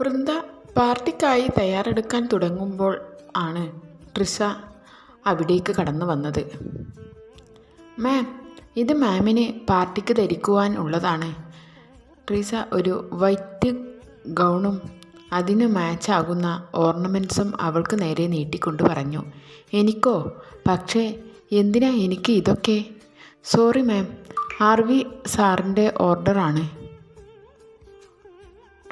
വൃന്ദ പാർട്ടിക്കായി തയ്യാറെടുക്കാൻ തുടങ്ങുമ്പോൾ ആണ് ട്രിഷ അവിടേക്ക് കടന്നു വന്നത്. മാം ഇത് മാമിന് പാർട്ടിക്ക് ധരിക്കുവാൻ ഉള്ളതാണ് ട്രീസ ഒരു വൈറ്റ് ഗൗണും അതിന് മാച്ചാകുന്ന ഓർണമെന്റ്സും അവൾക്ക് നേരെ നീട്ടിക്കൊണ്ട് പറഞ്ഞു. എനിക്കോ? പക്ഷേ എന്തിനാ എനിക്ക് ഇതൊക്കെ? Sorry ma'am. ആർ വി സാറിന്റെ ഓർഡറാണ്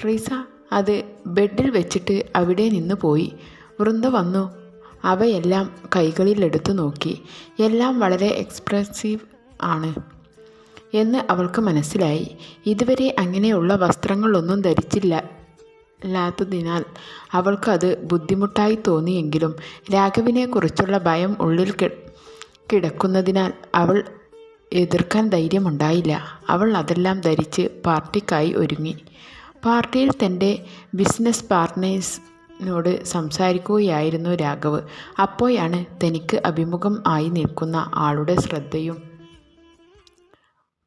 ട്രീസ അത് ബെഡിൽ വെച്ചിട്ട് അവിടെ നിന്ന് പോയി. വൃന്ദ വന്നു. അവയെല്ലാം കൈകളിലെടുത്ത് നോക്കി. എല്ലാം വളരെ എക്സ്പ്രസീവ് ആണ് എന്ന് അവൾക്ക് മനസ്സിലായി. ഇതുവരെ അങ്ങനെയുള്ള വസ്ത്രങ്ങളൊന്നും ധരിച്ചില്ല ല്ലാത്തതിനാൽ അവൾക്കത് ബുദ്ധിമുട്ടായി തോന്നിയെങ്കിലും രാഘവിനെക്കുറിച്ചുള്ള ഭയം ഉള്ളിൽ കിടക്കുന്നതിനാൽ അവൾ എതിർക്കാൻ ധൈര്യമുണ്ടായില്ല. അവൾ അതെല്ലാം ധരിച്ച് പാർട്ടിക്കായി ഒരുങ്ങി. പാർട്ടിയിൽ തന്റെ ബിസിനസ് പാർട്ട്നേഴ്സിനോട് സംസാരിക്കുകയായിരുന്നു രാഘവ്. അപ്പോഴാണ് തനിക്ക് അഭിമുഖം ആയി നിൽക്കുന്ന ആളുടെ ശ്രദ്ധയും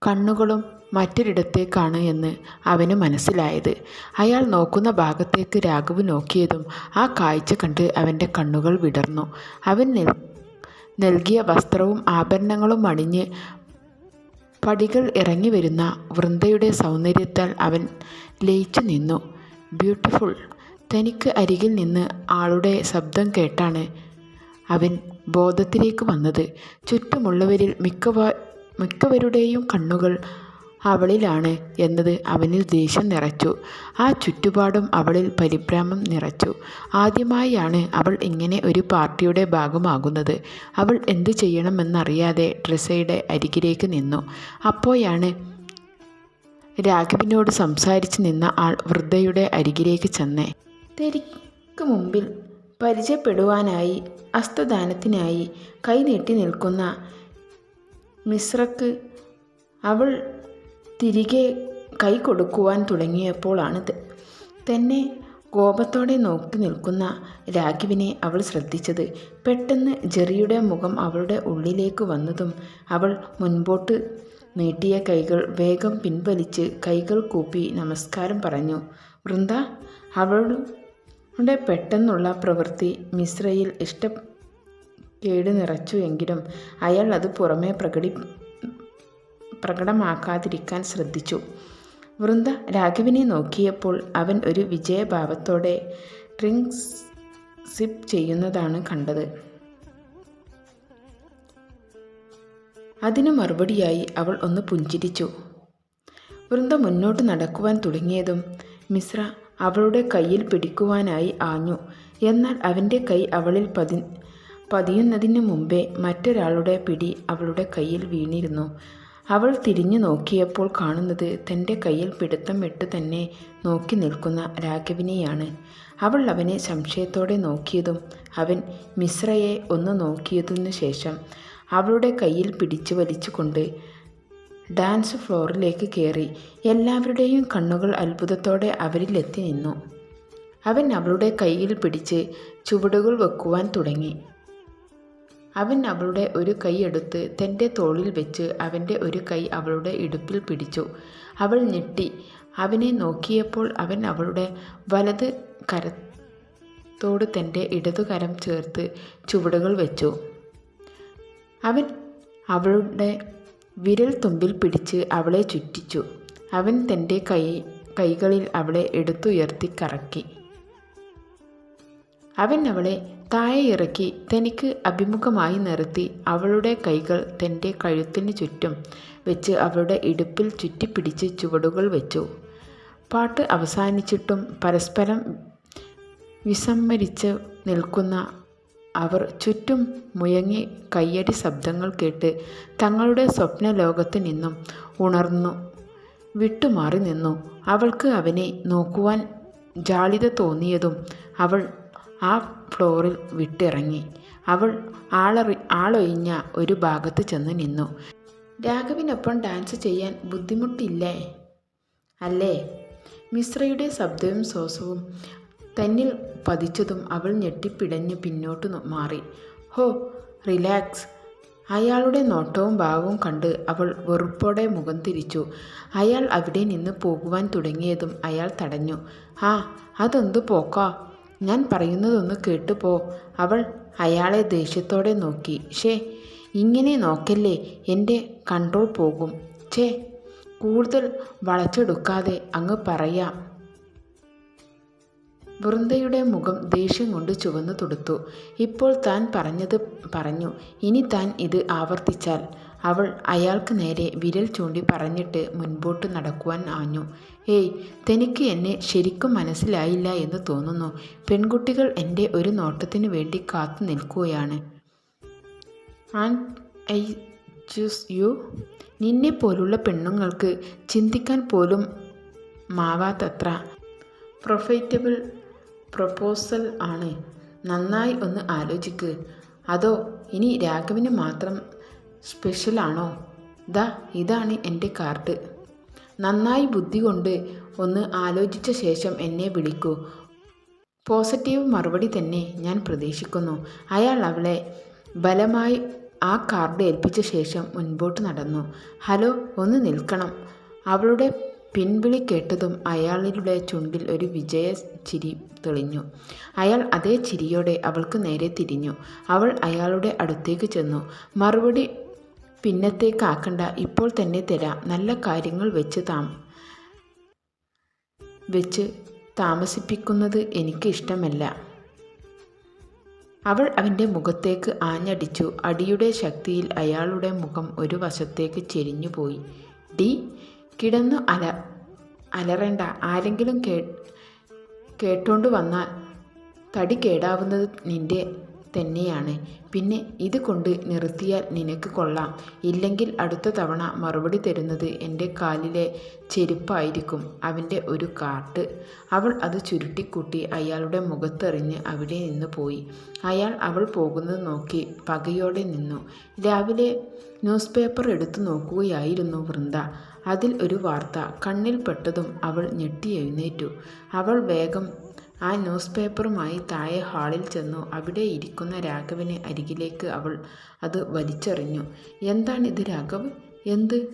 കണ്ണുകളും മറ്റൊരിടത്തേക്കാണ് എന്ന് അവന് മനസ്സിലായത്. അയാൾ നോക്കുന്ന ഭാഗത്തേക്ക് രാഘവ് നോക്കിയതും ആ കാഴ്ച കണ്ട് അവന്റെ കണ്ണുകൾ വിടർന്നു. അവൻ നൽ നൽകിയ വസ്ത്രവും ആഭരണങ്ങളും അണിഞ്ഞ് പടികൾ ഇറങ്ങി വരുന്ന വൃന്ദയുടെ സൗന്ദര്യത്താൽ അവൻ ലയിച്ചു നിന്നു. ബ്യൂട്ടിഫുൾ. തനിക്ക് അരികിൽ നിന്ന് ആളുടെ ശബ്ദം കേട്ടാണ് അവൻ ബോധത്തിലേക്ക് വന്നത്. ചുറ്റുമുള്ളവരിൽ മിക്കവ മിക്കവരുടെയും കണ്ണുകൾ അവളിലാണ് എന്നത് അവനിൽ ദേഷ്യം നിറച്ചു. ആ ചുറ്റുപാടും അവളിൽ പരിഭ്രമം നിറച്ചു. ആദ്യമായാണ് അവൾ ഇങ്ങനെ ഒരു പാർട്ടിയുടെ ഭാഗമാകുന്നത്. അവൾ എന്തു ചെയ്യണമെന്നറിയാതെ ട്രിസയുടെ അരികിലേക്ക് നിന്നു. അപ്പോഴാണ് രാഘവിനോട് സംസാരിച്ചു നിന്ന ആൾ വൃദ്ധയുടെ അരികിലേക്ക് ചെന്നേ. തെരിക്ക് മുമ്പിൽ പരിചയപ്പെടുവാനായി അസ്തദാനത്തിനായി കൈനീട്ടി നിൽക്കുന്ന മിശ്രക്ക് അവൾ തിരികെ കൈ കൊടുക്കുവാൻ തുടങ്ങിയപ്പോഴാണ് തന്നെ കോപത്തോടെ നോക്കി നിൽക്കുന്ന രാഘവിനെ അവൾ ശ്രദ്ധിച്ചത്. പെട്ടെന്ന് ജെറിയുടെ മുഖം അവളുടെ ഉള്ളിലേക്ക് വന്നതും അവൾ മുൻപോട്ട് നീട്ടിയ കൈകൾ വേഗം പിൻവലിച്ച് കൈകൾ കൂപ്പി നമസ്കാരം പറഞ്ഞു. വൃന്ദ അവളുടെ പെട്ടെന്നുള്ള പ്രവൃത്തി മിശ്രയിൽ ഇഷ്ട കേട് നിറച്ചു എങ്കിലും അയാൾ അത് പുറമേ പ്രകടി പ്രകടമാക്കാതിരിക്കാൻ ശ്രദ്ധിച്ചു. വൃന്ദ രാഘവിനെ നോക്കിയപ്പോൾ അവൻ ഒരു വിജയഭാവത്തോടെ ഡ്രിങ്ക്സ് സിപ്പ് ചെയ്യുന്നതാണ് കണ്ടത്. അതിനു മറുപടിയായി അവൾ ഒന്ന് പുഞ്ചിരിച്ചു. വൃന്ദ മുന്നോട്ട് നടക്കുവാൻ തുടങ്ങിയതും മിശ്ര അവളുടെ കയ്യിൽ പിടിക്കുവാനായി ആഞ്ഞു. എന്നാൽ അവന്റെ കൈ അവളിൽ പതി പതിയുന്നതിന് മുമ്പേ മറ്റൊരാളുടെ പിടി അവളുടെ കയ്യിൽ വീണിരുന്നു. അവൾ തിരിഞ്ഞു നോക്കിയപ്പോൾ കാണുന്നത് തന്റെ കയ്യിൽ പിടുത്തം വിട്ട് തന്നെ നോക്കി നിൽക്കുന്ന രാഘവിനെയാണ്. അവൾ അവനെ സംശയത്തോടെ നോക്കിയതും അവൻ മിശ്രയെ ഒന്ന് നോക്കിയതിനു ശേഷം അവളുടെ കയ്യിൽ പിടിച്ചു വലിച്ചുകൊണ്ട് ഡാൻസ് ഫ്ലോറിലേക്ക് കയറി. എല്ലാവരുടെയും കണ്ണുകൾ അത്ഭുതത്തോടെ അവരിലെത്തി നിന്നു. അവൻ അവളുടെ കയ്യിൽ പിടിച്ച് ചുവടുകൾ വെക്കുവാൻ തുടങ്ങി. അവൻ അവളുടെ ഒരു കൈ എടുത്ത് തന്റെ തോളിൽ വെച്ച് അവന്റെ ഒരു കൈ അവളുടെ ഇടുപ്പിൽ പിടിച്ചു. അവൾ ഞെട്ടി. അവനെ നോക്കിയപ്പോൾ അവൻ അവളുടെ വലത് കരത്തോട് തന്റെ ഇടതുകരം ചേർത്ത് ചുവടുകൾ വെച്ചു. അവൻ അവളുടെ വിരൽ തുമ്പിൽ പിടിച്ച് അവളെ ചുറ്റിച്ചു. അവൻ തന്റെ കൈ കൈകളിൽ അവളെ എടുത്തുയർത്തി കറക്കി. അവൻ അവളെ താഴെ ഇറക്കി തനിക്ക് അഭിമുഖമായി നിർത്തി അവളുടെ കൈകൾ തന്റെ കഴുത്തിന് ചുറ്റും വെച്ച് അവളുടെ ഇടുപ്പിൽ ചുറ്റിപ്പിടിച്ച് ചുവടുകൾ വെച്ചു. പാട്ട് അവസാനിച്ചിട്ടും പരസ്പരം വിസമ്മരിച്ച് നിൽക്കുന്ന അവർ ചുറ്റും മുയങ്ങി കയ്യടി ശബ്ദങ്ങൾ കേട്ട് തങ്ങളുടെ സ്വപ്ന ലോകത്ത് നിന്നും ഉണർന്നു വിട്ടുമാറി നിന്നു. അവൾക്ക് അവനെ നോക്കുവാൻ ജാളിത തോന്നിയതും അവൾ ആ ഫ്ലോറിൽ വിട്ടിറങ്ങി. അവൾ ആളറി ആളൊഴിഞ്ഞ ഒരു ഭാഗത്ത് ചെന്ന് നിന്നു. രാഘവിനൊപ്പം ഡാൻസ് ചെയ്യാൻ ബുദ്ധിമുട്ടില്ലേ? അല്ലേ? മിശ്രയുടെ ശബ്ദവും ശ്വാസവും തന്നിൽ പതിച്ചതും അവൾ ഞെട്ടിപ്പിടഞ്ഞ് പിന്നോട്ട് മാറി. ഹോ റിലാക്സ്. അയാളുടെ നോട്ടവും ഭാവവും കണ്ട് അവൾ വെറുപ്പോടെ മുഖം തിരിച്ചു. അയാൾ അവിടെ നിന്ന് പോകുവാൻ തുടങ്ങിയതും അയാൾ തടഞ്ഞു. ആ അതെന്തു പോക്കാ? ഞാൻ പറയുന്നതൊന്ന് കേട്ടുപോ അവൾ അയാളെ ദേഷ്യത്തോടെ നോക്കി. ഷേ ഇങ്ങനെ നോക്കല്ലേ എന്റെ കൺട്രോൾ പോകും. ഛേ കൂടുതൽ വളച്ചെടുക്കാതെ അങ്ങ് പറയാം. വൃന്ദയുടെ മുഖം ദേഷ്യം കൊണ്ട് ചുവന്നു തുടുത്തു. ഇപ്പോൾ താൻ പറഞ്ഞത് പറഞ്ഞു. ഇനി താൻ ഇത് ആവർത്തിച്ചാൽ. അവൾ അയാൾക്ക് നേരെ വിരൽ ചൂണ്ടി പറഞ്ഞിട്ട് മുൻപോട്ട് നടക്കുവാൻ ആഞ്ഞു. ഏയ് തനിക്ക് എന്നെ ശരിക്കും മനസ്സിലായില്ല എന്ന് തോന്നുന്നു. പെൺകുട്ടികൾ എന്റെ ഒരു നോട്ടത്തിന് വേണ്ടി കാത്തു നിൽക്കുകയാണ്. And I choose you. നിന്നെ പോലുള്ള പെണ്ണുങ്ങൾക്ക് ചിന്തിക്കാൻ പോലും മാവാത്തത്ര. പ്രൊഫൈറ്റബിൾ പ്രൊപ്പോസൽ ആണ്. നന്നായി ഒന്ന് ആലോചിക്ക്. അതോ ഇനി രാഘവിന് മാത്രം സ്പെഷ്യലാണോ ദാ ഇതാണ് എന്റെ കാർഡ് നന്നായി ബുദ്ധി കൊണ്ട് ഒന്ന് ആലോചിച്ച ശേഷം എന്നെ വിളിക്കൂ. പോസിറ്റീവ് മറുപടി തന്നെ ഞാൻ പ്രതീക്ഷിക്കുന്നു. അയാൾ അവളെ ബലമായി ആ കാർഡ് ഏൽപ്പിച്ച ശേഷം മുൻപോട്ട് നടന്നു. ഹലോ ഒന്ന് നിൽക്കണം. അവളുടെ പിൻവിളി കേട്ടതും അയാളുടെ ചുണ്ടിൽ ഒരു വിജയ ചിരി തെളിഞ്ഞു. അയാൾ അതേ ചിരിയോടെ അവൾക്ക് നേരെ തിരിഞ്ഞു. അവൾ അയാളുടെ അടുത്തേക്ക് ചെന്നു. മറുപടി പിന്നത്തേക്കാക്കണ്ട. ഇപ്പോൾ തന്നെ തരാം. നല്ല കാര്യങ്ങൾ വെച്ച് താം വെച്ച് താമസിപ്പിക്കുന്നത് എനിക്ക് ഇഷ്ടമല്ല. അവൾ അവന്റെ മുഖത്തേക്ക് ആഞ്ഞടിച്ചു. അടിയുടെ ശക്തിയിൽ അയാളുടെ മുഖം ഒരു വശത്തേക്ക് ചെരിഞ്ഞുപോയി. ഡി കിടന്നു അല അലറേണ്ട. ആരെങ്കിലും കേ കേട്ടോണ്ട് വന്നാൽ തടി കേടാവുന്നത് നിന്റെ തന്നെയാണ്. പിന്നെ ഇത് കൊണ്ട് നിർത്തിയാൽ നിനക്ക് കൊള്ളാം. ഇല്ലെങ്കിൽ അടുത്ത തവണ മറുപടി തരുന്നത് എന്റെ കാലിലെ ചെരുപ്പായിരിക്കും. അവന്റെ ഒരു കാട്ട്. അവൾ അത് ചുരുട്ടിക്കൂട്ടി അയാളുടെ മുഖത്തെറിഞ്ഞ് അവിടെ നിന്ന് പോയി. അയാൾ അവൾ പോകുന്നത് നോക്കി പകയോടെ നിന്നു. രാവിലെ ന്യൂസ് പേപ്പർ എടുത്തു നോക്കുകയായിരുന്നു വൃന്ദ. അതിൽ ഒരു വാർത്ത കണ്ണിൽ പെട്ടതും അവൾ ഞെട്ടി എഴുന്നേറ്റു. അവൾ വേഗം ആ ന്യൂസ് പേപ്പറുമായി താഴെ ഹാളിൽ ചെന്നു. അവിടെ ഇരിക്കുന്ന രാഘവന് അരികിലേക്ക് അവൾ അത് വലിച്ചെറിഞ്ഞു. എന്താണിത് രാഘവ് എന്ത്?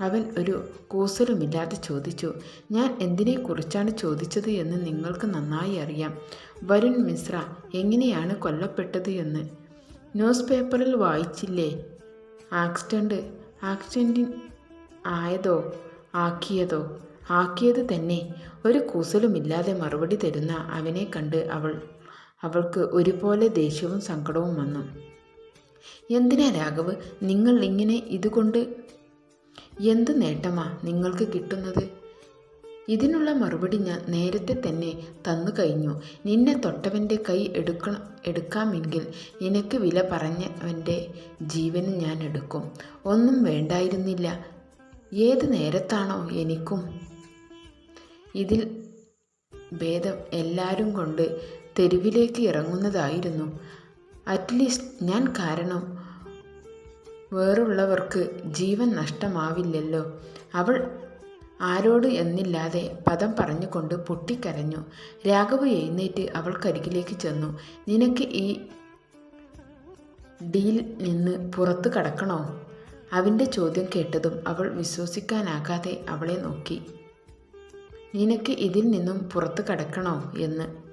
അവൻ ഒരു കൂസലുമില്ലാതെ ചോദിച്ചു. ഞാൻ എന്തിനെക്കുറിച്ചാണ് ചോദിച്ചത് എന്ന് നിങ്ങൾക്ക് നന്നായി അറിയാം. വരുൺ മിശ്ര എങ്ങനെയാണ് കൊല്ലപ്പെട്ടത് എന്ന്. ന്യൂസ് പേപ്പറിൽ വായിച്ചില്ലേ? ആക്സിഡന്റ് ആക്സിഡന്റ് ആയതോ ആക്കിയതോ ആക്കിയത് തന്നെ. ഒരു കൂസലുമില്ലാതെ മറുപടി തരുന്ന അവനെ കണ്ട് അവൾ അവൾക്ക് ഒരുപോലെ ദേഷ്യവും സങ്കടവും വന്നു. എന്തിനാ രാഘവ് നിങ്ങൾ ഇങ്ങനെ ഇതുകൊണ്ട് എന്ത് നേട്ടമാ നിങ്ങൾക്ക് കിട്ടുന്നത്? ഇതിനുള്ള മറുപടി ഞാൻ നേരത്തെ തന്നെ തന്നു കഴിഞ്ഞു. നിന്നെ തൊട്ടവന്റെ കൈ എടുക്കണം എടുക്കാമെങ്കിൽ നിനക്ക് വില പറഞ്ഞവന്റെ ജീവനും ഞാൻ എടുക്കും. ഒന്നും വേണ്ടായിരുന്നില്ല. ഏത് നേരത്താണോ എനിക്കും? ഇതിൽ ഭേദം എല്ലാവരും കൊണ്ട് തെരുവിലേക്ക് ഇറങ്ങുന്നതായിരുന്നു. അറ്റ്ലീസ്റ്റ് ഞാൻ കാരണം വേറുള്ളവർക്ക് ജീവൻ നഷ്ടമാവില്ലല്ലോ. അവൾ ആരോട് എന്നില്ലാതെ പദം പറഞ്ഞുകൊണ്ട് പൊട്ടിക്കരഞ്ഞു. രാഘവ് എഴുന്നേറ്റ് അവൾക്കരികിലേക്ക് ചെന്നു. നിനക്ക് ഈ ഡീൽ നിന്ന് പുറത്തു കടക്കണോ? അവന്റെ ചോദ്യം കേട്ടതും അവൾ വിശ്വസിക്കാനാകാതെ അവളെ നോക്കി. നിനക്ക് ഇതിൽ നിന്നും പുറത്തു കടക്കണോ? എന്ന്.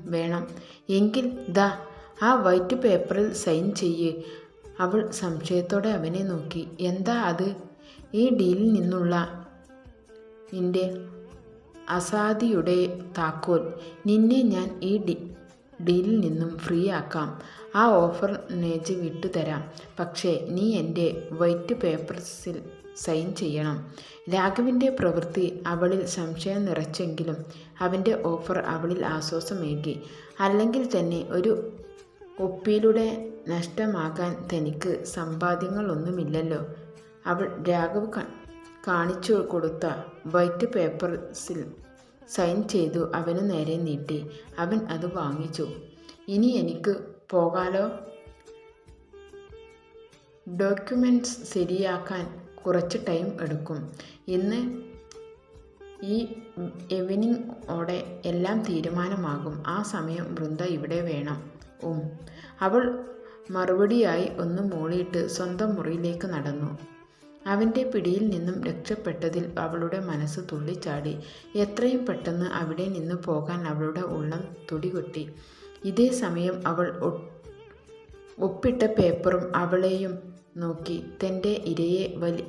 വേണം. എങ്കിൽ ദാ ആ വൈറ്റ് പേപ്പറിൽ സൈൻ ചെയ്യ്. അവൾ സംശയത്തോടെ അവനെ നോക്കി. എന്താ അത്? ഈ ഡീലിൽ നിന്നുള്ള നിന്റെ അസാദിയുടെ താക്കോൽ. നിന്നെ ഞാൻ ഈ ഡി ഡീലിൽ നിന്നും ഫ്രീ ആക്കാം. ആ ഓഫർ നേജ് വിട്ടുതരാം പക്ഷേ നീ എന്റെ വൈറ്റ് പേപ്പർസിൽ സൈൻ ചെയ്യണം. രാഘവിന്റെ പ്രവൃത്തി അവളിൽ സംശയം നിറച്ചെങ്കിലും അവന്റെ ഓഫർ അവളിൽ ആശ്വാസമേകി. അല്ലെങ്കിൽ തന്നെ ഒരു ഒപ്പിയിലൂടെ നഷ്ടമാകാൻ തനിക്ക് സമ്പാദ്യങ്ങളൊന്നുമില്ലല്ലോ. അവൾ രാഘവ് കാണിച്ചു കൊടുത്ത വൈറ്റ് പേപ്പർസിൽ സൈൻ ചെയ്തു അവന് നേരെ നീട്ടി. അവൻ അത് വാങ്ങിച്ചു. ഇനി എനിക്ക് പോകാലോ? ഡോക്യുമെന്റ്സ് ശരിയാക്കാൻ കുറച്ച് ടൈം എടുക്കും. ഇന്ന് ഈ ഈവനിങ് ഓടെ എല്ലാം തീരുമാനമാകും. ആ സമയം വൃന്ദ ഇവിടെ വേണം. ഉം. അവൾ മറുപടിയായി ഒന്ന് മൂളിയിട്ട് സ്വന്തം മുറിയിലേക്ക് നടന്നു. അവന്റെ പിടിയിൽ നിന്നും രക്ഷപ്പെട്ടതിൽ അവളുടെ മനസ്സ് തുള്ളിച്ചാടി. എത്രയും പെട്ടെന്ന് അവിടെ നിന്ന് പോകാൻ അവളുടെ ഉള്ളം തുടികൊട്ടി. ഇതേ സമയം അവൾ ഒപ്പിട്ട പേപ്പറും അവളെയും നോക്കി. തന്റെ ഇരയെ വലി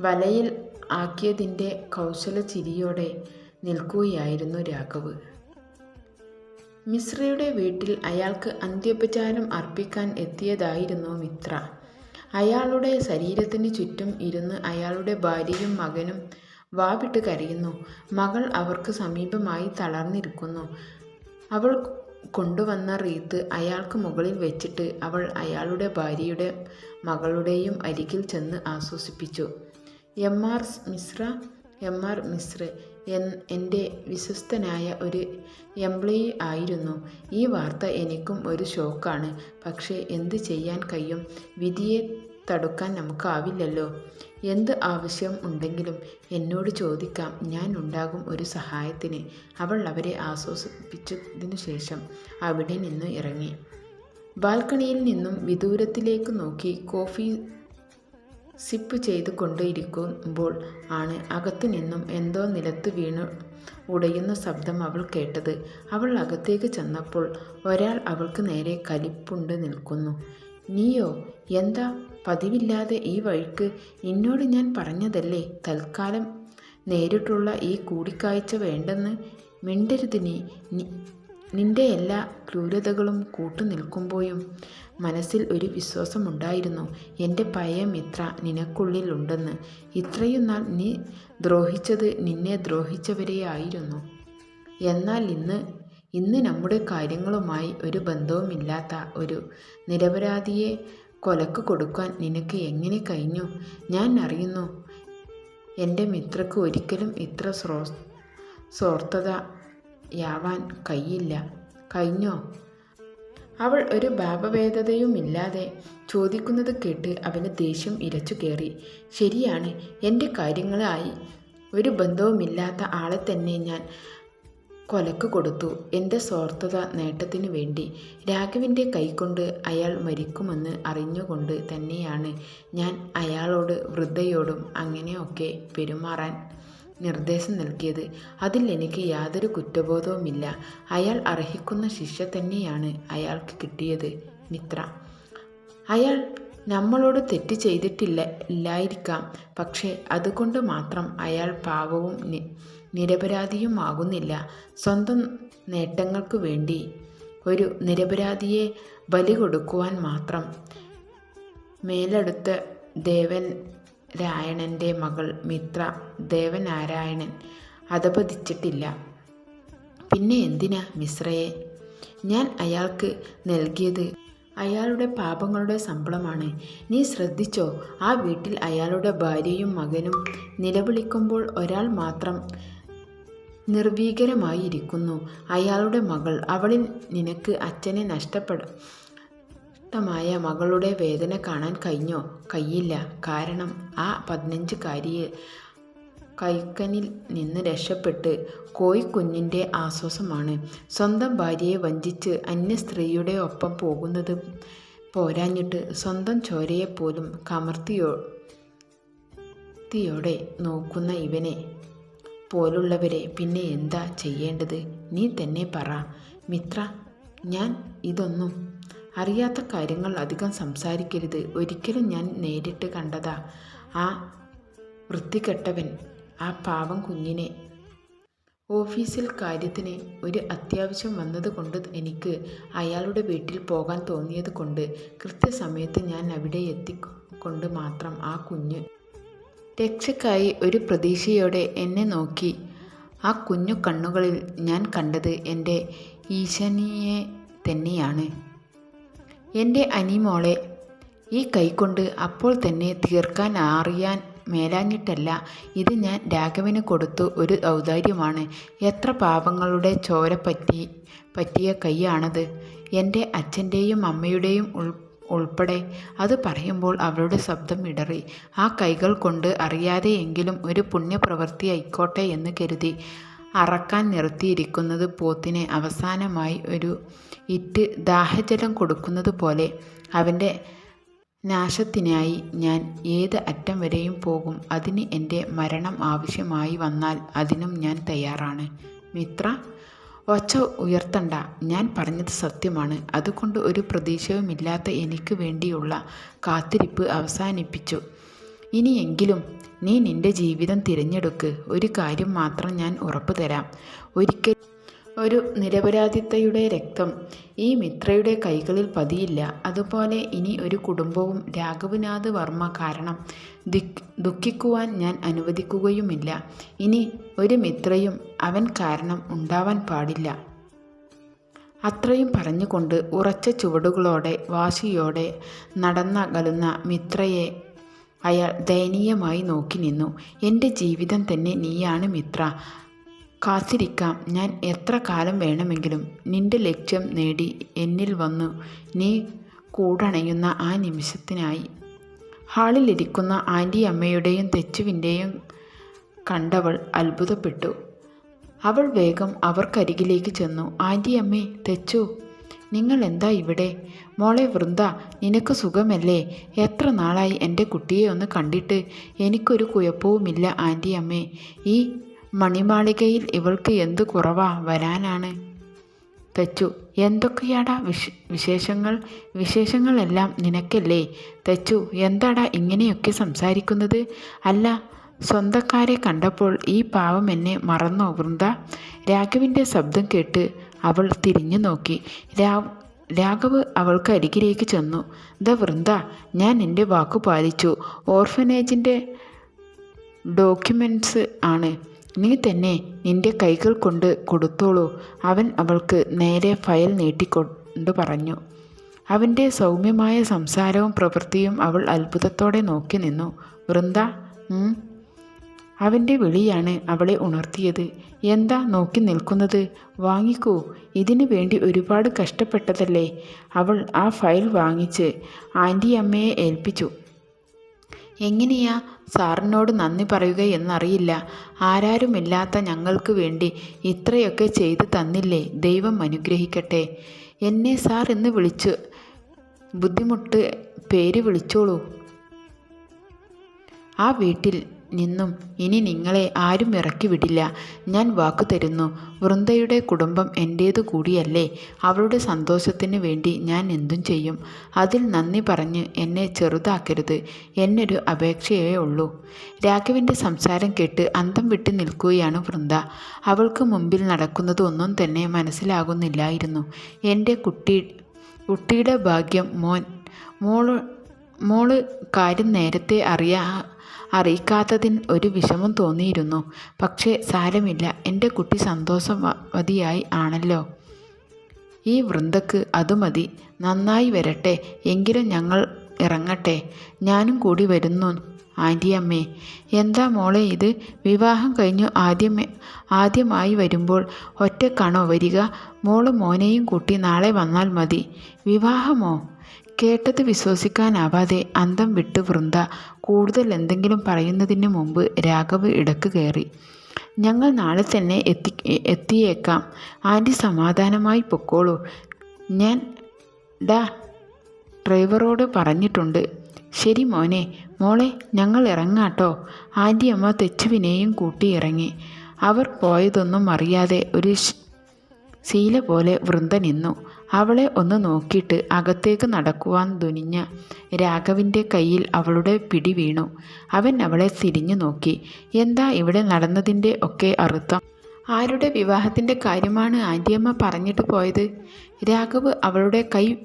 വലയിൽ ആക്കിയതിന്റെ കൗശല ചിരിയോടെ നിൽക്കുകയായിരുന്നു രാഘവ്. മിശ്രയുടെ വീട്ടിൽ അയാൾക്ക് അന്ത്യോപചാരം അർപ്പിക്കാൻ എത്തിയതായിരുന്നു മിത്ര. അയാളുടെ ശരീരത്തിന് ചുറ്റും ഇരുന്ന് അയാളുടെ ഭാര്യയും മകനും വാവിട്ട് കരയുന്നു. മകൾ അവർക്ക് സമീപമായി തളർന്നിരിക്കുന്നു. അവൾ കൊണ്ടുവന്ന റീത്ത് അയാൾക്ക് മുകളിൽ വെച്ചിട്ട് അവൾ അയാളുടെ ഭാര്യയുടെ മകളുടെയും അരികിൽ ചെന്ന് ആശ്വസിപ്പിച്ചു. M R Mishra M R Mishra എന്റെ വിശ്വസ്തനായ ഒരു എംപ്ലോയി ആയിരുന്നു. ഈ വാർത്ത എനിക്കും ഒരു ഷോക്കാണ് പക്ഷേ എന്ത് ചെയ്യാൻ കഴിയും? വിധിയെ തടുക്കാൻ നമുക്കാവില്ലല്ലോ. എന്ത് ആവശ്യം ഉണ്ടെങ്കിലും എന്നോട് ചോദിക്കാം. ഞാൻ ഉണ്ടാകും ഒരു സഹായത്തിന്. അവൾ അവരെ ആശ്വസിപ്പിച്ചതിനു ശേഷം അവിടെ നിന്ന് ഇറങ്ങി. ബാൽക്കണിയിൽ നിന്നും വിദൂരത്തിലേക്ക് നോക്കി കോഫി സിപ്പ് ചെയ്ത് കൊണ്ടിരിക്കുമ്പോൾ ആണ് അകത്തു നിന്നും എന്തോ നിലത്ത് വീണു ഉടയുന്ന ശബ്ദം അവൾ കേട്ടത്. അവൾ അകത്തേക്ക് ചെന്നപ്പോൾ ഒരാൾ അവൾക്ക് നേരെ കലിപ്പുണ്ട് നിൽക്കുന്നു. നീയോ എന്താ? പതിവില്ലാതെ ഈ വഴിക്ക് നിന്നോട് ഞാൻ പറഞ്ഞതല്ലേ? തൽക്കാലം നേരിട്ടുള്ള ഈ കൂടിക്കാഴ്ച വേണ്ടെന്ന് മിണ്ടരുത് നീ നി- നിന്റെ എല്ലാ ക്രൂരതകളും കൂട്ടു നിൽക്കുമ്പോഴും മനസ്സിൽ ഒരു വിശ്വാസമുണ്ടായിരുന്നു. എന്റെ പഴയ മിത്ര നിനക്കുള്ളിൽ ഉണ്ടെന്ന്. ഇത്രയും നാൾ നീ ദ്രോഹിച്ചത് നിന്നെ ദ്രോഹിച്ചവരെയായിരുന്നു എന്നാൽ ഇന്ന് ഇന്ന് നമ്മുടെ കാര്യങ്ങളുമായി ഒരു ബന്ധവുമില്ലാത്ത ഒരു നിരപരാധിയെ കൊലക്ക് കൊടുക്കാൻ നിനക്ക് എങ്ങനെ കഴിഞ്ഞു? ഞാൻ അറിയുന്നു എന്റെ മിത്രക്ക് ഒരിക്കലും ഇത്ര സ്രോ സ്വാർത്ഥതയാവാൻ കഴിയില്ല കഴിഞ്ഞോ? അവൾ ഒരു ഭാവഭേദതയുമില്ലാതെ ചോദിക്കുന്നത് കേട്ട് അവന് ദേഷ്യം ഇരച്ചു കയറി. ശരിയാണ് എന്റെ കാര്യങ്ങളായി ഒരു ബന്ധവുമില്ലാത്ത ആളെ തന്നെ ഞാൻ കൊലക്ക് കൊടുത്തു. എന്റെ സ്വാർത്ഥത നേട്ടത്തിനു വേണ്ടി. രാഘവിന്റെ കൈകൊണ്ട് അയാൾ മരിക്കുമെന്ന് അറിഞ്ഞുകൊണ്ട് തന്നെയാണ് ഞാൻ അയാളോട് വൃദ്ധയോടും അങ്ങനെയൊക്കെ പെരുമാറാൻ നിർദ്ദേശം നൽകിയത്. അതിൽ എനിക്ക് യാതൊരു കുറ്റബോധവുമില്ല. അയാൾ അർഹിക്കുന്ന ശിക്ഷ തന്നെയാണ് അയാൾക്ക് കിട്ടിയത് മിത്ര. അയാൾ നമ്മളോട് തെറ്റ് ചെയ്തിട്ടില്ല ഇല്ലായിരിക്കാം. പക്ഷേ അതുകൊണ്ട് മാത്രം അയാൾ പാവവും നിരപരാധിയുമാകുന്നില്ല. സ്വന്തം നേട്ടങ്ങൾക്ക് വേണ്ടി ഒരു നിരപരാധിയെ ബലി കൊടുക്കുവാൻ മാത്രം മേലെടുത്ത ദേവൻ രായണന്റെ മകൾ മിത്ര ദേവനാരായണൻ അധപതിച്ചിട്ടില്ല. പിന്നെ എന്തിനാ മിശ്രയെ? ഞാൻ അയാൾക്ക് നൽകിയത് അയാളുടെ പാപങ്ങളുടെ ശമ്പളമാണ്. നീ ശ്രദ്ധിച്ചോ? ആ വീട്ടിൽ അയാളുടെ ഭാര്യയും മകനും നിലവിളിക്കുമ്പോൾ ഒരാൾ മാത്രം നിർവീകരമായിരിക്കുന്നു. അയാളുടെ മകൾ. അവളിൽ നിനക്ക് അച്ഛനെ നഷ്ടപ്പെടും നഷ്ടമായ മകളുടെ വേദന കാണാൻ കഴിഞ്ഞോ? കഴിയില്ല. കാരണം ആ പതിനഞ്ചുകാരിയെ കൈക്കനിൽ നിന്ന് രക്ഷപ്പെട്ട് കോയിക്കുഞ്ഞിന്റെ ആശ്വാസമാണ്. സ്വന്തം ഭാര്യയെ വഞ്ചിച്ച് അന്യ സ്ത്രീയുടെ ഒപ്പം പോകുന്നത് പോരാഞ്ഞിട്ട് സ്വന്തം ചോരയെപ്പോലും കമർത്തിയോ യോടെ നോക്കുന്ന ഇവനെ പോലുള്ളവരെ പിന്നെ എന്താ ചെയ്യേണ്ടത്? നീ തന്നെ പറ. മിത്ര ഞാൻ ഇതൊന്നും അറിയാത്ത കാര്യങ്ങൾ അധികം സംസാരിക്കരുത്. ഒരിക്കലും ഞാൻ നേരിട്ട് കണ്ടതാ. ആ വൃത്തികെട്ടവൻ ആ പാവം കുഞ്ഞിനെ. ഓഫീസിൽ കാര്യത്തിന് ഒരു അത്യാവശ്യം വന്നതുകൊണ്ട് എനിക്ക് അയാളുടെ വീട്ടിൽ പോകാൻ തോന്നിയത് കൊണ്ട് കൃത്യസമയത്ത് ഞാൻ അവിടെ എത്തിക്കൊണ്ട് മാത്രം ആ കുഞ്ഞ് രക്ഷയ്ക്കായി ഒരു പ്രതീക്ഷയോടെ എന്നെ നോക്കി. ആ കുഞ്ഞു കണ്ണുകളിൽ ഞാൻ കണ്ടത് എന്റെ ഈശനിയെ തന്നെയാണ്. എന്റെ അനിമോളെ ഈ കൈകൊണ്ട് അപ്പോൾ തന്നെ തീർക്കാൻ അറിയാൻ മേലാഞ്ഞിട്ടല്ല. ഇത് ഞാൻ രാഘവന് കൊടുത്തു ഒരു ഔദാര്യമാണ്. എത്ര പാപങ്ങളുടെ ചോര പറ്റി പറ്റിയ കൈയാണത്. എന്റെ അച്ഛന്റെയും അമ്മയുടെയും ഉൾ ഉൾപ്പെടെ. അത് പറയുമ്പോൾ അവളുടെ ശബ്ദം ഇടറി. ആ കൈകൾ കൊണ്ട് അറിയാതെയെങ്കിലും ഒരു പുണ്യപ്രവൃത്തി ആയിക്കോട്ടെ എന്ന് കരുതി. അറക്കാൻ നിർത്തിയിരിക്കുന്നത് പോത്തിനെ അവസാനമായി ഒരു ഇറ്റ് ദാഹജലം കൊടുക്കുന്നത് പോലെ അവന്റെ നാശത്തിനായി ഞാൻ ഏത് അറ്റം വരെയും പോകും. അതിന് എന്റെ മരണം ആവശ്യമായി വന്നാൽ അതിനും ഞാൻ തയ്യാറാണ്. മിത്ര ഒച്ച ഉയർത്തണ്ട. ഞാൻ പറഞ്ഞത് സത്യമാണ്. അതുകൊണ്ട് ഒരു പ്രതീക്ഷയുമില്ലാത്ത എനിക്ക് വേണ്ടിയുള്ള കാത്തിരിപ്പ് അവസാനിപ്പിച്ചു. ഇനിയെങ്കിലും നീ നിന്റെ ജീവിതം തിരഞ്ഞെടുക്ക്. ഒരു കാര്യം മാത്രം ഞാൻ ഉറപ്പു തരാം. ഒരിക്കൽ ഒരു നിരപരാധിത്തയുടെ രക്തം ഈ മിത്രയുടെ കൈകളിൽ പതിയില്ല. അതുപോലെ ഇനി ഒരു കുടുംബവും രാഘവനാഥ് വർമ്മ കാരണം ദുഃഖിക്കുവാൻ ഞാൻ അനുവദിക്കുകയുമില്ല. ഇനി ഒരു മിത്രയും അവൻ കാരണം ഉണ്ടാവാൻ പാടില്ല. അത്രയും പറഞ്ഞുകൊണ്ട് ഉറച്ച ചുവടുകളോടെ വാശിയോടെ നടന്നകലുന്ന മിത്രയെ അയാൾ ദയനീയമായി നോക്കി നിന്നു. എന്റെ ജീവിതം തന്നെ നീയാണ് മിത്ര. കാത്തിരിക്കാം. ഞാൻ എത്ര കാലം വേണമെങ്കിലും നിന്റെ ലക്ഷ്യം നേടി എന്നിൽ വന്നു. നീ കൂടണയുന്ന ആ നിമിഷത്തിനായി. ഹാളിലിരിക്കുന്ന ആന്റി അമ്മയുടെയും തെച്ചുവിന്റെയും കണ്ടവൾ അത്ഭുതപ്പെട്ടു. അവൾ വേഗം അവർക്കരികിലേക്ക് ചെന്നു. ആന്റി അമ്മേ തെച്ചു നിങ്ങൾ എന്താ ഇവിടെ? മോളെ വൃന്ദ നിനക്ക് സുഖമല്ലേ? എത്ര നാളായി എന്റെ കുട്ടിയെ ഒന്ന് കണ്ടിട്ട്? എനിക്കൊരു കുഴപ്പവുമില്ല ആന്റി അമ്മേ. ഈ മണിമാളികയിൽ ഇവൾക്ക് എന്ത് കുറവാ വരാനാണ്? തെച്ചു. എന്തൊക്കെയാടാ വിശ വിശേഷങ്ങൾ? വിശേഷങ്ങളെല്ലാം നിനക്കല്ലേ? തെച്ചു എന്താടാ ഇങ്ങനെയൊക്കെ സംസാരിക്കുന്നത്? അല്ല സ്വന്തക്കാരെ കണ്ടപ്പോൾ ഈ പാവം എന്നെ മറന്നോ വൃന്ദ? രാഘവിന്റെ ശബ്ദം കേട്ട് അവൾ തിരിഞ്ഞു നോക്കി. രാഘവ് അവൾക്ക് അരികിലേക്ക് ചെന്നു. ദ വൃന്ദ ഞാൻ എന്റെ വാക്കു പാലിച്ചു. ഓർഫനേജിന്റെ ഡോക്യുമെന്റ്സ് ആണ്. നീ തന്നെ നിന്റെ കൈകൾ കൊണ്ട് കൊടുത്തോളൂ. അവൻ അവൾക്ക് നേരെ ഫയൽ നീട്ടിക്കൊണ്ട് പറഞ്ഞു. അവന്റെ സൗമ്യമായ സംസാരവും പ്രവൃത്തിയും അവൾ അത്ഭുതത്തോടെ നോക്കി നിന്നു. വൃന്ദ. അവന്റെ വിളിയാണ് അവളെ ഉണർത്തിയത്. എന്താ നോക്കി നിൽക്കുന്നത്? വാങ്ങിക്കൂ. ഇതിനു വേണ്ടി ഒരുപാട് കഷ്ടപ്പെട്ടതല്ലേ? അവൾ ആ ഫയൽ വാങ്ങിച്ച് ആന്റി അമ്മയെ ഏൽപ്പിച്ചു. എങ്ങനെയാ സാറിനോട് നന്ദി പറയുക എന്നറിയില്ല. ആരാരുമില്ലാത്ത ഞങ്ങൾക്ക് വേണ്ടി ഇത്രയൊക്കെ ചെയ്തു തന്നില്ലേ? ദൈവം അനുഗ്രഹിക്കട്ടെ. എന്നെ സാർ എന്ന് വിളിച്ചു ബുദ്ധിമുട്ട് പേര് വിളിച്ചോളൂ. ആ വീട്ടിൽ നിന്നും ഇനി നിങ്ങളെ ആരും ഇറക്കി വിടില്ല. ഞാൻ വാക്കു തരുന്നു. വൃന്ദയുടെ കുടുംബം എന്റേതു കൂടിയല്ലേ? അവളുടെ സന്തോഷത്തിന് വേണ്ടി ഞാൻ എന്തും ചെയ്യും. അതിൽ നന്ദി പറഞ്ഞ് എന്നെ ചെറുതാക്കരുത്. എന്നൊരു അപേക്ഷയേ ഉള്ളൂ. രാഘവിന്റെ സംസാരം കേട്ട് അന്തം വിട്ട് നിൽക്കുകയാണ് വൃന്ദ. അവൾക്ക് മുമ്പിൽ നടക്കുന്നതൊന്നും തന്നെ മനസ്സിലാകുന്നില്ലായിരുന്നു. എന്റെ കുട്ടി കുട്ടിയുടെ ഭാഗ്യം മോൻ മോൾ മോൾ കാര്യം നേരത്തെ അറിയാ അറിയിക്കാത്തതിൽ ഒരു വിഷമം തോന്നിയിരുന്നു. പക്ഷേ സാരമില്ല. എന്റെ കുട്ടി സന്തോഷവതിയായി ആണല്ലോ. ഈ വൃന്ദക്ക് അത് മതി. നന്നായി വരട്ടെ. എങ്കിലും ഞങ്ങൾ ഇറങ്ങട്ടെ. ഞാനും കൂടി വരുന്നു ആന്റിയമ്മേ എന്താ മോളെ ഇത്? വിവാഹം കഴിഞ്ഞു ആദ്യമേ ആദ്യമായി വരുമ്പോൾ ഒറ്റക്കാണോ വരിക? മോൾ മോനെയും കൂട്ടി നാളെ വന്നാൽ മതി. വിവാഹമോ? കേട്ടത് വിശ്വസിക്കാനാവാതെ അന്തം വിട്ട് വൃന്ദ കൂടുതൽ എന്തെങ്കിലും പറയുന്നതിന് മുമ്പ് രാഘവ് ഇടയ്ക്ക് കയറി. ഞങ്ങൾ നാളെ തന്നെ എത്തി എത്തിയേക്കാം. ആന്റി സമാധാനമായി പൊക്കോളൂ. ഞാൻ ഡാ ഡ്രൈവറോട് പറഞ്ഞിട്ടുണ്ട്. ശരി മോനെ. മോളെ ഞങ്ങൾ ഇറങ്ങാട്ടോ. ആന്റി അമ്മ തെച്ചുവിനെയും കൂട്ടി ഇറങ്ങി. അവർ പോയതൊന്നും അറിയാതെ ഒരു ശീല പോലെ വൃന്ദ നിന്നു. അവളെ ഒന്ന് നോക്കിയിട്ട് അകത്തേക്ക് നടക്കുവാൻ തുനിഞ്ഞ രാഘവിന്റെ കയ്യിൽ അവളുടെ പിടി വീണു. അവൻ അവളെ തിരിഞ്ഞു നോക്കി. എന്താ ഇവിടെ നടന്നതിന്റെ ഒക്കെ അർത്ഥം? ആരുടെ വിവാഹത്തിന്റെ കാര്യമാണ് ആന്റിയമ്മ പറഞ്ഞിട്ട് പോയത്? രാഘവ് അവളുടെ കൈ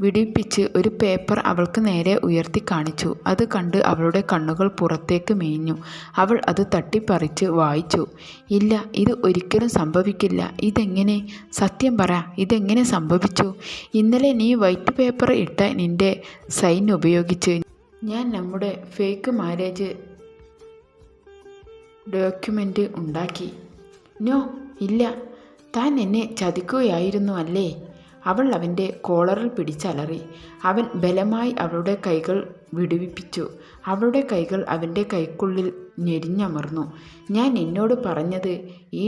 വിടിപ്പിച്ച് ഒരു പേപ്പർ അവൾക്ക് നേരെ ഉയർത്തി കാണിച്ചു. അത് കണ്ട് അവളുടെ കണ്ണുകൾ പുറത്തേക്ക് മേഞ്ഞു. അവൾ അത് തട്ടിപ്പറിച്ച് വായിച്ചു. ഇല്ല ഇത് ഒരിക്കലും സംഭവിക്കില്ല. ഇതെങ്ങനെ? സത്യം പറ ഇതെങ്ങനെ സംഭവിച്ചു? ഇന്നലെ നീ വൈറ്റ് പേപ്പർ ഇട്ട നിന്റെ സൈൻ ഉപയോഗിച്ച്. ഞാൻ നമ്മുടെ ഫേക്ക് മാരേജ് ഡോക്യുമെന്റ് ഉണ്ടാക്കി. നോ ഇല്ല. താൻ എന്നെ ചതിക്കുകയായിരുന്നു അല്ലേ? അവൾ അവന്റെ കോളറിൽ പിടിച്ചലറി. അവൻ ബലമായി അവളുടെ കൈകൾ വിടുവിപ്പിച്ചു. അവളുടെ കൈകൾ അവന്റെ കൈക്കുള്ളിൽ ഞെരിഞ്ഞമർന്നു. ഞാൻ എന്നോട് പറഞ്ഞത് ഈ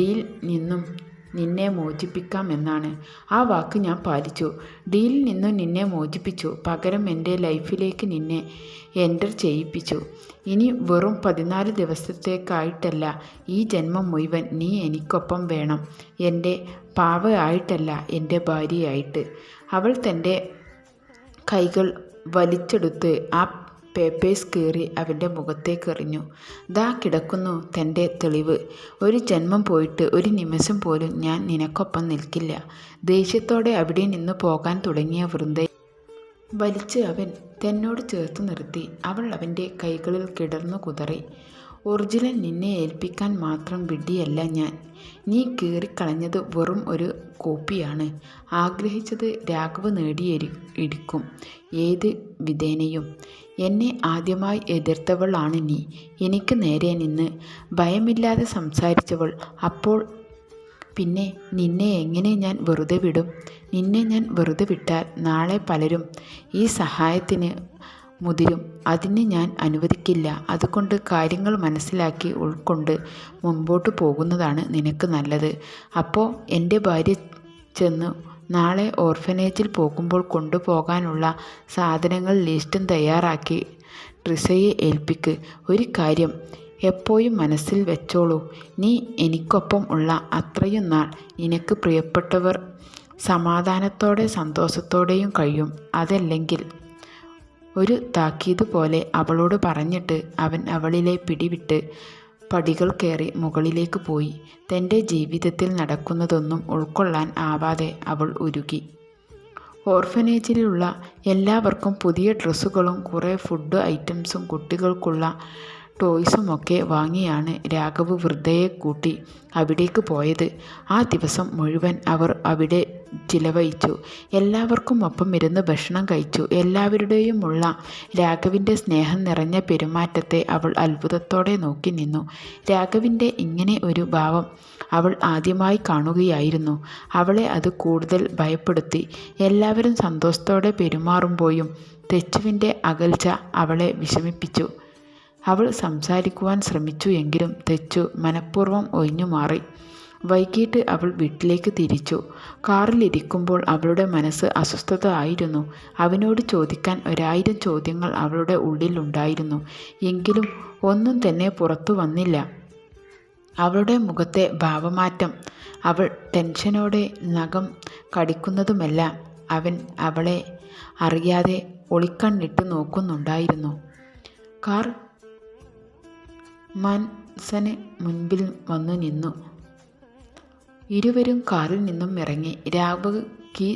ഡീൽ നിന്നും നിന്നെ മോചിപ്പിക്കാം എന്നാണ്. ആ വാക്ക് ഞാൻ പാലിച്ചു. ഡീലിൽ നിന്നും നിന്നെ മോചിപ്പിച്ചു. പകരം എന്റെ ലൈഫിലേക്ക് നിന്നെ എന്റർ ചെയ്യിപ്പിച്ചു. ഇനി വെറും പതിനാല് ദിവസത്തേക്കായിട്ടല്ല ഈ ജന്മം മുഴുവൻ നീ എനിക്കൊപ്പം വേണം. എന്റെ പാവ ആയിട്ടല്ല എന്റെ ഭാര്യയായിട്ട് അവൾ തന്റെ കൈകൾ വലിച്ചെടുത്ത് ആ പേപ്പേഴ്സ് കീറി അവന്റെ മുഖത്തേക്ക് എറിഞ്ഞു ദാ കിടക്കുന്നു തന്റെ തെളിവ്. ഒരു ജന്മം പോയിട്ട് ഒരു നിമിഷം പോലും ഞാൻ നിനക്കൊപ്പം നിൽക്കില്ല. ദേഷ്യത്തോടെ അവിടെ നിന്ന് പോകാൻ തുടങ്ങിയ വൃന്ദ വലിച്ച് അവൻ തന്നോട് ചേർത്ത് നിർത്തി. അവൾ അവന്റെ കൈകളിൽ കിടന്നു കുതറി. ഒറിജിനൽ നിന്നെ ഏൽപ്പിക്കാൻ മാത്രം വിഡ്ഢിയല്ല ഞാൻ. നീ കീറിക്കളഞ്ഞത് വെറും ഒരു കോപ്പിയാണ്. ആഗ്രഹിച്ചത് രാഘവ് നേടിയേരി ഇരിക്കും ഏത് വിധേനയും. എന്നെ ആദ്യമായി എതിർത്തവളാണ് നീ. എനിക്ക് നേരെ നിന്ന് ഭയമില്ലാതെ സംസാരിച്ചവൾ. അപ്പോൾ പിന്നെ നിന്നെ എങ്ങനെ ഞാൻ വെറുതെ വിടും? നിന്നെ ഞാൻ വെറുതെ വിട്ടാൽ നാളെ പലരും ഈ സഹായത്തിന് മുതിരും. അതിന് ഞാൻ അനുവദിക്കില്ല. അതുകൊണ്ട് കാര്യങ്ങൾ മനസ്സിലാക്കി ഉൾക്കൊണ്ട് മുമ്പോട്ട് പോകുന്നതാണ് നിനക്ക് നല്ലത്. അപ്പോൾ എന്റെ ഭാര്യ ചെന്ന് നാളെ ഓർഫനേജിൽ പോകുമ്പോൾ കൊണ്ടുപോകാനുള്ള സാധനങ്ങൾ ലിസ്റ്റും തയ്യാറാക്കി. ട്രിസയെ ഏൽപ്പിക്ക്. ഒരു കാര്യം എപ്പോഴും മനസ്സിൽ വെച്ചോളൂ. നീ എനിക്കൊപ്പം ഉള്ള അത്രയും നാൾ നിനക്ക് പ്രിയപ്പെട്ടവർ സമാധാനത്തോടെ സന്തോഷത്തോടെയും കഴിയും. അതല്ലെങ്കിൽ ഒരു താക്കീത് പോലെ അവളോട് പറഞ്ഞിട്ട് അവൻ അവളിലെ പിടിവിട്ട് പടികൾ കയറി മുകളിലേക്ക് പോയി. തന്റെ ജീവിതത്തിൽ നടക്കുന്നതൊന്നും ഉൾക്കൊള്ളാൻ ആവാതെ അവൾ ഉരുകി. ഓർഫനേജിലുള്ള എല്ലാവർക്കും പുതിയ ഡ്രസ്സുകളും കുറേ ഫുഡ് ഐറ്റംസും കുട്ടികൾക്കുള്ള ടോയ്സുമൊക്കെ വാങ്ങിയാണ് രാഘവ് വൃദ്ധയെ കൂട്ടി അവിടേക്ക് പോയത്. ആ ദിവസം മുഴുവൻ അവർ അവിടെ ചിലവഴിച്ചു. എല്ലാവർക്കും ഒപ്പം ഇരുന്ന് ഭക്ഷണം കഴിച്ചു. എല്ലാവരുടെയുമുള്ള രാഘവിന്റെ സ്നേഹം നിറഞ്ഞ പെരുമാറ്റത്തെ അവൾ അത്ഭുതത്തോടെ നോക്കി നിന്നു. രാഘവിന്റെ ഇങ്ങനെ ഒരു ഭാവം അവൾ ആദ്യമായി കാണുകയായിരുന്നു. അവളെ അത് കൂടുതൽ ഭയപ്പെടുത്തി. എല്ലാവരും സന്തോഷത്തോടെ പെരുമാറുമ്പോഴും തെച്ചുവിന്റെ അകൽച്ച അവളെ വിഷമിപ്പിച്ചു. അവൾ സംസാരിക്കുവാൻ ശ്രമിച്ചു എങ്കിലും തെച്ചു മനഃപൂർവം ഒഴിഞ്ഞു മാറി വൈകിട്ട് അവൾ വീട്ടിലേക്ക് തിരിച്ചു. കാറിലിരിക്കുമ്പോൾ അവളുടെ മനസ്സ് അസ്വസ്ഥത ആയിരുന്നു അവനോട് ചോദിക്കാൻ ഒരായിരം ചോദ്യങ്ങൾ അവളുടെ ഉള്ളിലുണ്ടായിരുന്നു. എങ്കിലും ഒന്നും തന്നെ പുറത്തു വന്നില്ല. അവളുടെ മുഖത്തെ ഭാവമാറ്റം അവൾ ടെൻഷനോടെ നഖം കടിക്കുന്നതുമെല്ലാം അവൻ അവളെ അറിയാതെ ഒളിക്കണ്ണിട്ട് നോക്കുന്നുണ്ടായിരുന്നു. കാർ മൻസന് മുൻപിൽ വന്നു നിന്നു. ഇരുവരും കാറിൽ നിന്നും ഇറങ്ങി രാഘവ്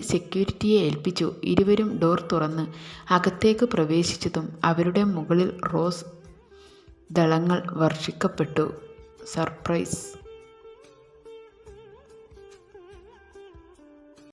സെക്യൂരിറ്റിയെ ഏൽപ്പിച്ചു. ഇരുവരും ഡോർ തുറന്ന് അകത്തേക്ക് പ്രവേശിച്ചതും അവരുടെ മുകളിൽ റോസ് ദളങ്ങൾ വർഷിക്കപ്പെട്ടു. സർപ്രൈസ്